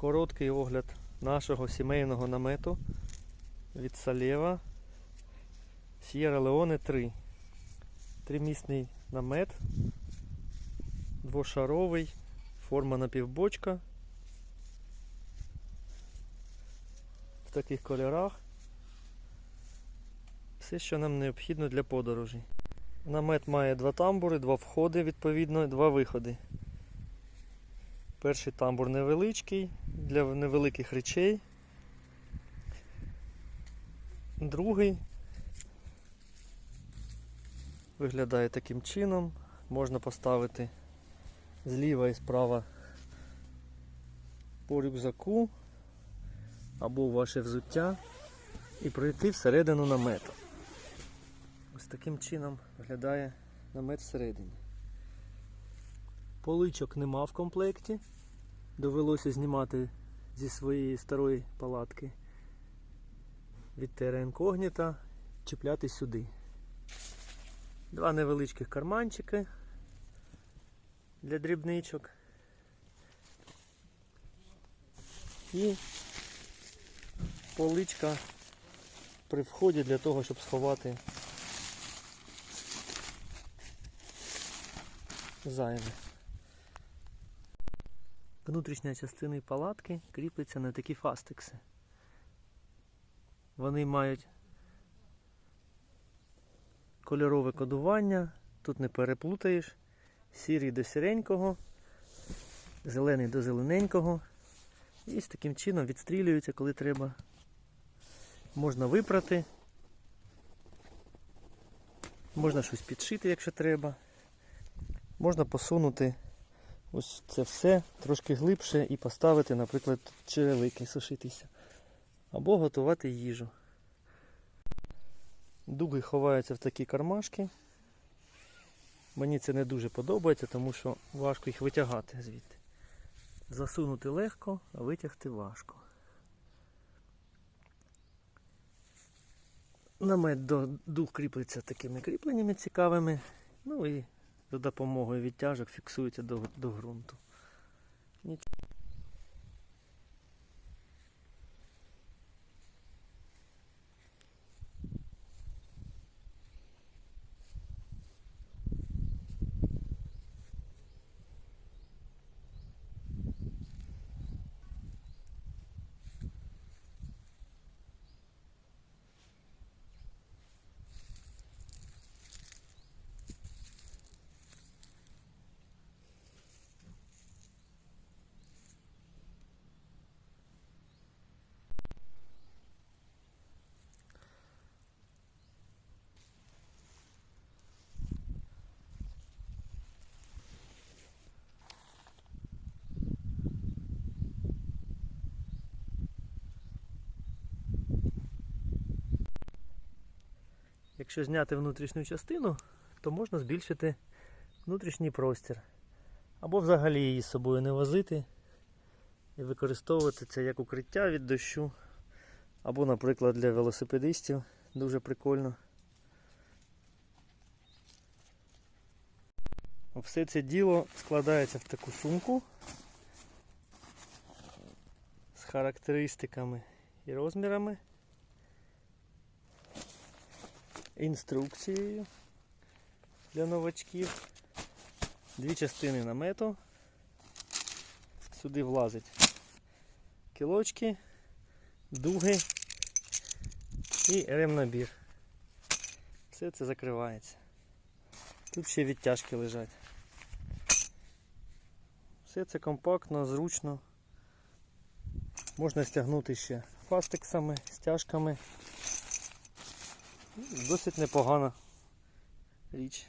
Короткий огляд нашого сімейного намету від Салєва Сєра Леоне 3. Тримісний намет, двошаровий, форма напівбочка. В таких кольорах. Все, що нам необхідно для подорожі. Намет має два тамбури, два входи, відповідно, два виходи. Перший тамбур невеличкий для невеликих речей. Другий виглядає таким чином. Можна поставити зліва і справа по рюкзаку або ваше взуття і пройти всередину намету. Ось таким чином виглядає намет всередині. Поличок нема в комплекті. Довелося знімати зі своєї старої палатки від Incognita, чіпляти сюди. Два невеличких карманчики для дрібничок. І поличка при вході для того, щоб сховати зайве. Внутрішня частина палатки кріпиться на такі фастекси. Вони мають кольорове кодування, тут не переплутаєш. Сірий до сіренького, зелений до зелененького. І з таким чином відстрілюються, коли треба. Можна випрати, можна щось підшити, якщо треба. Можна посунути ось це все трошки глибше і поставити, наприклад, черевики сушитися. Або готувати їжу. Дуги ховаються в такі кармашки. Мені це не дуже подобається, тому що важко їх витягати звідти. Засунути легко, а витягти важко. Намет до дух кріплеться такими кріпленнями цікавими. Ну і за допомогою відтяжок фіксується до, до ґрунту. Якщо зняти внутрішню частину, то можна збільшити внутрішній простір. Або взагалі її з собою не возити і використовувати це як укриття від дощу. Або, наприклад, для велосипедистів дуже прикольно. Все це діло складається в таку сумку з характеристиками і розмірами. Інструкцією для новачків. Дві частини намету. Сюди влазить кілочки, дуги і ремнабір. Все це закривається. Тут ще відтяжки лежать. Все це компактно, зручно. Можна стягнути ще фастексами, стяжками. Досить непогана річ.